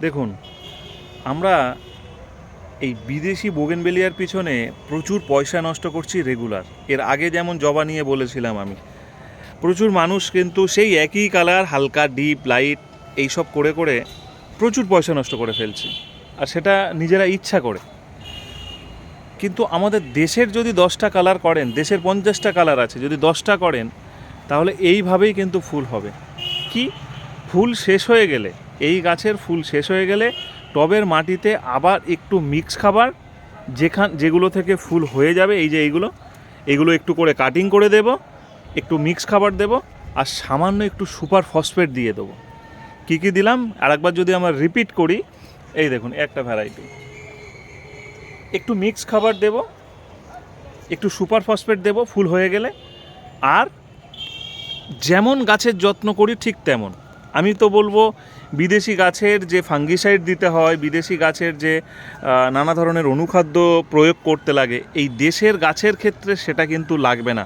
দেখুন, আমরা এই বিদেশি বোগেনবেলিয়ার পিছনে প্রচুর পয়সা নষ্ট করছি রেগুলার। এর আগে যেমন জবা নিয়ে বলেছিলাম আমি। প্রচুর মানুষ কিন্তু সেই একই কালার, হালকা, ডিপ, লাইট, এইসব করে করে প্রচুর পয়সা নষ্ট করে ফেলছি। আর সেটা নিজেরা ইচ্ছা করে। কিন্তু আমাদের দেশের যদি দশটা কালার করেন, দেশের পঞ্চাশটা কালার আছে, যদি দশটা করেন, তাহলে এইভাবেই কিন্তু ফুল হবে। কি? ফুল শেষ হয়ে গেলে এই গাছের ফুল শেষ হয়ে গেলে টবের মাটিতে আবার একটু মিক্স খাবার, যেখান যেগুলো থেকে ফুল হয়ে যাবে, এই যে এইগুলো, এগুলো একটু করে কাটিং করে দেব, একটু মিক্স খাবার দেব, আর সামান্য একটু সুপার ফসফেট দিয়ে দেবো। কী কী দিলাম? আর একবার যদি আমরা রিপিট করি, এই দেখুন, একটা ভ্যারাইটি একটু মিক্স খাবার দেব, একটু সুপার ফসফেট দেব, ফুল হয়ে গেলে, আর যেমন গাছের যত্ন করি ঠিক তেমন। আমি তো বলব, বিদেশি গাছের যে ফাঙ্গিসাইড দিতে হয়, বিদেশি গাছের যে নানা ধরনের অনুখাদ্য প্রয়োগ করতে লাগে, এই দেশের গাছের ক্ষেত্রে সেটা কিন্তু লাগবে না।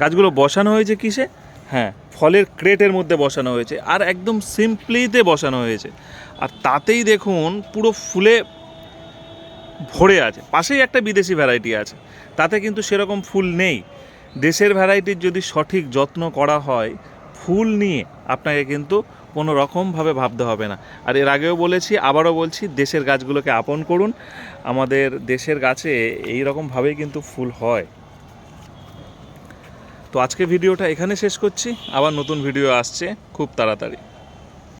গাছগুলো বসানো হয়েছে কিসে? হ্যাঁ ফলের ক্রেটের মধ্যে বসানো হয়েছে, আর একদম সিম্পলিতে বসানো হয়েছে। আর তাতেই দেখুন, পুরো ফুলে ভরে আছে, পাশেই একটা বিদেশি ভ্যারাইটি আছে, তাতে কিন্তু সেরকম ফুল নেই। দেশের ভ্যারাইটির যদি সঠিক যত্ন করা হয় ফুল নিয়ে আপনাকে কিন্তু কোনো রকমভাবে ভাবতে হবে না। আর এর আগেও বলেছি, আবারও বলছি, দেশের গাছগুলোকে আপন করুন। আমাদের দেশের গাছে এই রকমভাবেই কিন্তু ফুল হয়। তো আজকে ভিডিওটা এখানে শেষ করছি। আবার নতুন ভিডিও আসছে। খুব তাড়াতাড়ি।